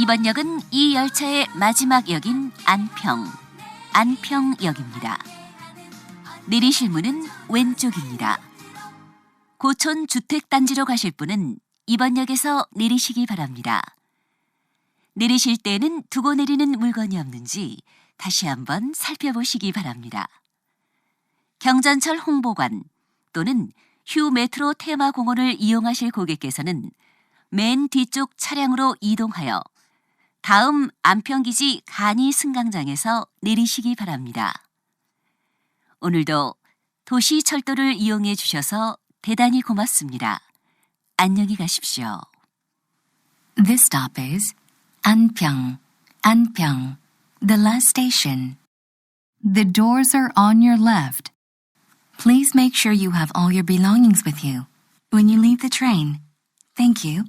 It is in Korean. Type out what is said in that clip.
이번 역은 이 열차의 마지막 역인 안평, 안평역입니다. 내리실 문은 왼쪽입니다. 고촌 주택단지로 가실 분은 이번 역에서 내리시기 바랍니다. 내리실 때에는 두고 내리는 물건이 없는지 다시 한번 살펴보시기 바랍니다. 경전철 홍보관 또는 휴 메트로 테마 공원을 이용하실 고객께서는 맨 뒤쪽 차량으로 이동하여 다음 안평기지 간이 승강장에서 내리시기 바랍니다. 오늘도 도시 철도를 이용해 주셔서 대단히 고맙습니다. 안녕히 가십시오. This stop is Anpyeong, Anpyeong, the last station. The doors are on your left. Please make sure you have all your belongings with you when you leave the train. Thank you.